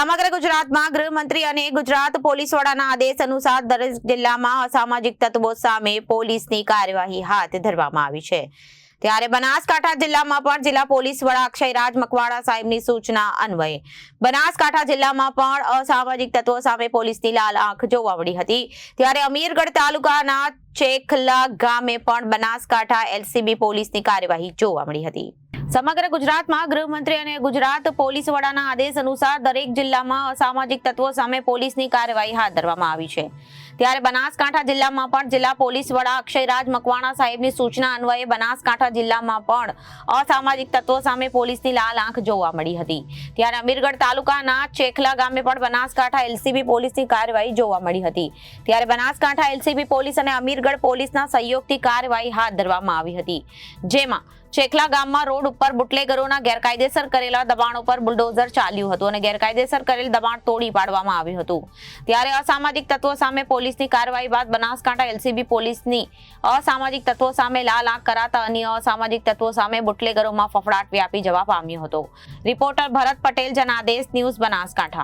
સમગ્ર ગુજરાતમાં ગૃહમંત્રી અને ગુજરાત પોલીસ વડાના આદેશ અનુસાર દરેક જિલ્લામાં અસામાજિક તત્વો સામે પોલીસની કાર્યવાહી હાથ ધરવામાં આવી છે. ત્યારે બનાસકાંઠા જિલ્લામાં પણ જિલ્લા પોલીસ વડા અક્ષયરાજ મકવાણા સાહેબની સૂચના અન્વયે બનાસકાંઠા જિલ્લામાં પણ અસામાજિક તત્વો સામે પોલીસની લાલ આંખ જોવા મળી હતી. ત્યારે અમીરગઢ તાલુકાના ચેખલા ગામે પણ બનાસકાંઠા એલસીબી પોલીસની કાર્યવાહી જોવા મળી હતી. સમગ્ર ગુજરાતમાં ગૃહમંત્રી અને ગુજરાત પોલીસ વડાના આદેશ અનુસાર દરેક જિલ્લામાં અસામાજિક તત્વો સામે પોલીસની કાર્યવાહી હાથ ધરવામાં આવી છે. ત્યારે બનાસકાંઠા જિલ્લામાં પણ જિલ્લા પોલીસ વડા અક્ષયરાજ મકવાણા સાહેબની સૂચના અન્વયે બનાસકાંઠા જિલ્લામાં પણ અસામાજિક તત્વો સામે પોલીસની લાલ આંખ જોવા મળી હતી. ત્યારે અમીરગઢ તાલુકાના ચેખલા ગામે પણ બનાસકાંઠા એલસીબી પોલીસની કાર્યવાહી જોવા મળી હતી. ત્યારે બનાસકાંઠા એલસીબી પોલીસ અને અમીરગઢ પોલીસના સહયોગથી કાર્યવાહી હાથ ધરવામાં આવી હતી. જેમાં ચેખલા ગામમાં રોડ ઉપર બુટલેગરોના ગેરકાયદેસર કરેલા દબાણો પર બુલડોઝર ચાલ્યું હતું અને ગેરકાયદેસર કરેલ દબાણ તોડી પાડવામાં આવ્યું હતું. ત્યારે અસામાજિક તત્વો સામે પોલીસની કાર્યવાહી બાદ બનાસકાંઠા એલસીબી પોલીસની અસામાજિક તત્વો સામે લાલ આંખ કરાતા અન્ય અસામાજિક તત્વો સામે બુટલેગરોમાં ફફડાટ વ્યાપી જવા પામ્યો હતો. Reporter Bharat Patel, Janadesh news Banaskantha.